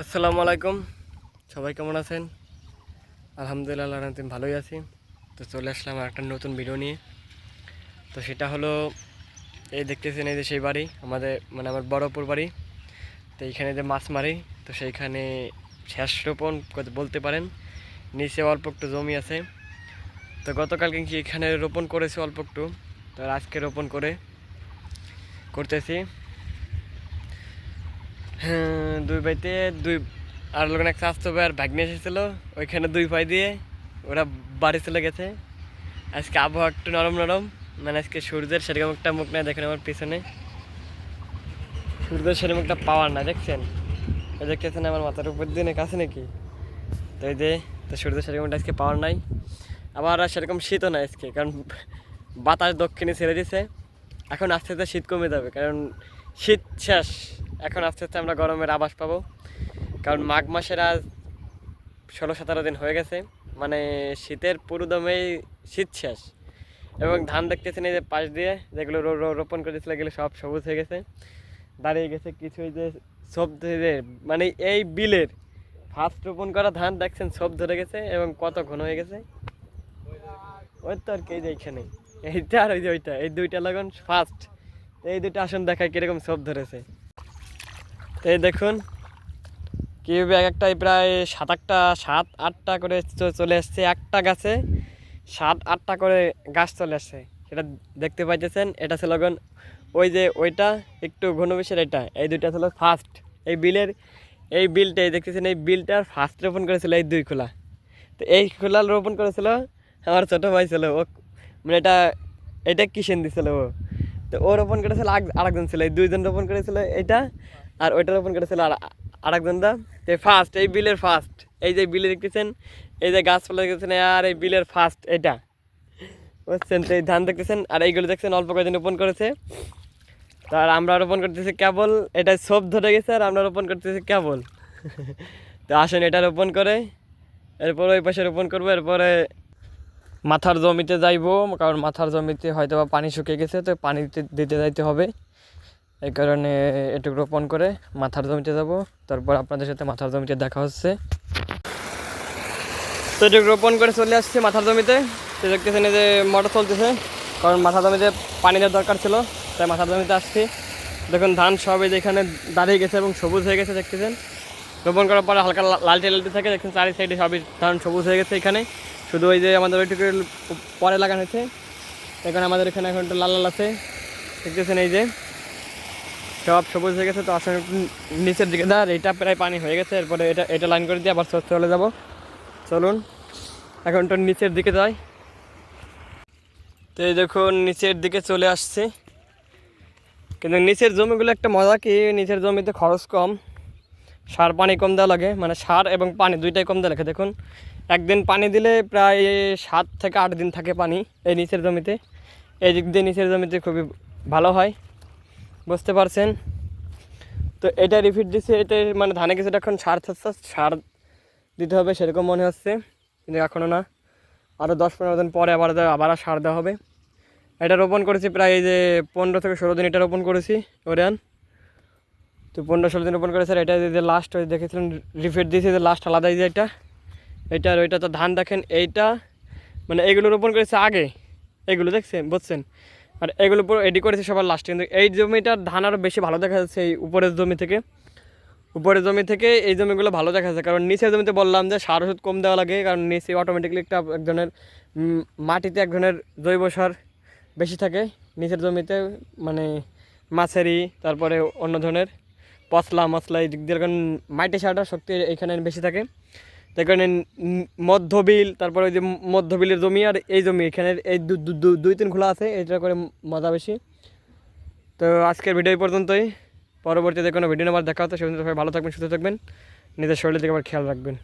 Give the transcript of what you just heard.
আসসালামু আলাইকুম। সবাই কেমন আছেন? আলহামদুলিল্লাহ আমি ভালোই আছি। তো চলে আসলাম আর একটা নতুন ভিডিও নিয়ে। তো সেটা হলো, এই দেখতেছেন এই যে সেই বাড়ি, আমাদের মানে আমার বড়পুর বাড়ি। তো এইখানে যে মাছ মারি, তো সেইখানে শেষ রোপণ বলতে পারেন, নিচে অল্প একটু জমি আছে। তো গতকালকে কি এখানে রোপণ করেছি অল্প একটু, তো আজকে রোপণ করে করতেছি। দুই পাইতে দুই, আর লোক এক স্বাস্থ্য আর ভাগ্নে এসেছিল, ওইখানে দুই পাই দিয়ে ওরা বাড়ি চলে গেছে। আজকে আবহাওয়া একটু নরম নরম মানে আজকে সূর্যের সেরকম একটা মুখ নেই, দেখেন আমার পিছনে। সূর্যের সেরকম একটা পাওয়ার না দেখছেন? এই দেখতেছেন আমার মাথার উপর দিয়ে নাকি আছে নাকি? তো এই যে, তো সূর্যের সেরকম একটা আজকে পাওয়ার নাই। আবার সেরকম শীতও নাই আজকে, কারণ বাতাস দক্ষিণে ছেড়ে দিছে। এখন আস্তে আস্তে শীত কমে যাবে, কারণ শীত শেষ। এখন আস্তে আস্তে আমরা গরমের আবাস পাবো। কারণ মাঘ মাসের আজ ষোলো সতেরো দিন হয়ে গেছে। মানে শীতের পুরোদমেই শীত শেষ। এবং ধান দেখতেছেন এই যে পাশ দিয়ে, যেগুলো রোপণ করেছিল, এগুলো সব সবুজ হয়ে গেছে। দাঁড়িয়ে গেছে কিছু যে সব ধরে মানে এই বিলের ফার্স্ট রোপণ করা ধান দেখছেন সব ধরে গেছে এবং কত ঘন হয়ে গেছে। ওই তো আর কি এইখানে। এইটা আর ওই যে ওইটা, এই দুইটা লাগান ফার্স্ট এই দুইটা আসন দেখায় কীরকম সব ধরেছে। এই দেখুন কীভাবে এক একটাই প্রায় সাত আটটা সাত আটটা করে চলে আসছে একটা গাছে। সাত আটটা করে গাছ চলে আসছে সেটা দেখতে পাইতেছেন, এটা ছিল ওই যে ওইটা, একটু ঘন বেশের এটা। এই দুইটা ছিল ফার্স্ট এই বিলের, এই বিলটাই দেখতেছেন, এই বিলটার ফার্স্ট রোপণ করেছিল এই দুই খোলা। তো এই খোলা রোপণ করেছিল আমার ছোটো ভাই ছিল, ও মানে এটা এটা কিসেন দিছিল ও? তো ও রোপণ করেছিল আরেক- আরেকজন ছিল, এই দুইজন রোপণ করেছিল এটা। আর ওইটা রোপণ করেছিল আর আরেকজন দা তো ফার্স্ট এই বিলের ফার্স্ট এই যে বিলে দেখতেছেন, এই যে গাছপালা দেখতেছেন, আর এই বিলের ফার্স্ট এটা বুঝছেন? তো এই ধান দেখতেছেন, আর এইগুলো দেখছেন, অল্প কয়েকদিন রোপণ করেছে। আর আমরা রোপণ করতেছি কেবল এটা সব ধরে গেছে, আর আমরা রোপণ করতেছি কেবল। তো আসেন, এটা রোপণ করে, এরপর ওই পাশে রোপণ করব, এরপরে মাথার জমিতে যাইবো, কারণ মাথার জমিতে হয়তো বা পানি শুকিয়ে গেছে, তো পানি দিতে যাইতে হবে। এই কারণে একটু রোপণ করে মাথার জমিতে যাব। তারপর আপনাদের সাথে মাথার জমিতে দেখা হচ্ছে। তো এটুকু রোপণ করে চলে আসছে মাথার জমিতে। তো দেখতেছেন যে মোটর চলতেছে। কারণ মাথার জমিতে পানি দেওয়ার দরকার ছিল, তাই মাথার জমিতে আসছি। দেখুন, ধান সব এই যে এখানে দাঁড়িয়ে গেছে এবং সবুজ হয়ে গেছে, দেখতেছেন। রোপণ করার পরে হালকা লালটে লালটে থাকে, দেখছেন চারি সাইডে সবই ধান সবুজ হয়ে গেছে এখানে। শুধু ওই যে আমাদের ওইটুকু পরে লাগানো হয়েছে। এখানে আমাদের এখানে এখন একটু লাল লাল আছে। দেখতেছেন এই যে সব সবুজ হয়ে গেছে, তো আসলে নিচের দিকে দাঁড় এটা প্রায় পানি হয়ে গেছে, এরপরে এটা এটা লাইন করে দিয়ে আবার চলে যাব। চলুন, এখন তো নিচের দিকে যাই। তো এই দেখুন, নিচের দিকে চলে আসছে। কিন্তু নিচের জমিগুলো একটা মজা কি, নিচের জমিতে খরচ কম, সার পানি কম দেওয়া লাগে মানে সার এবং পানি দুইটাই কম দেওয়া লাগে। দেখুন, একদিন পানি দিলে প্রায় সাত থেকে আট দিন থাকে পানি এই নিচের জমিতে। এই দিক দিয়ে নিচের জমিতে খুবই ভালো হয়। বুঝতে পারছেন? তো এটা রিফিট দিচ্ছে এটা মানে ধানে কিছুটা এখন সার সার দিতে হবে, সেরকম মনে হচ্ছে। কিন্তু এখনও না। আরও দশ পনেরো দিন পরে আবার আবার সার দেওয়া হবে। এটা রোপণ করেছি প্রায় এই যে পনেরো থেকে ষোলো দিন এটা রোপণ করেছি, ওরিয়ান। তো পনেরো ষোলো দিন রোপণ করেছে, আর এটা যে লাস্ট ওই দেখেছিলেন রিফিট দিয়েছে যে লাস্ট আলাদাই যে এটা। এটা আর ওইটা তো ধান দেখেন, এইটা মানে এগুলো রোপণ করেছে আগে। এগুলো দেখছেন, বুঝছেন? আর এগুলো পুরো এডি করেছে সবার লাস্টে কিন্তু এই জমিটার ধান আরও বেশি ভালো দেখা যাচ্ছে এই উপরের জমি থেকে। উপরের জমি থেকে এই জমিগুলো ভালো দেখা যাচ্ছে। কারণ নিচের জমিতে বললাম যে সার ওষুধ কম দেওয়া লাগে, কারণ নিচে অটোমেটিকলি একটা এক ধরনের মাটিতে এক ধরনের জৈব সার বেশি থাকে। নিচের জমিতে মানে মাছেরই, তারপরে অন্য ধরনের পচলা মশলা এই দিক দিয়ে কারণ মাটি সারটা শক্তি এখানে বেশি থাকে। তাই কারণে মধ্যবিল, তারপরে ওই যে মধ্যবিলের জমি আর এই জমি, এখানে এই দুই তিন খোলা আছে, এটা করে মজা বেশি। তো আজকের ভিডিও পর্যন্তই। পরবর্তীতে কোনো ভিডিও নাম্বার দেখা হতো সেই ভালো থাকবেন, সুস্থ থাকবেন। নিজের শরীরের দিকে আবার খেয়াল রাখবেন।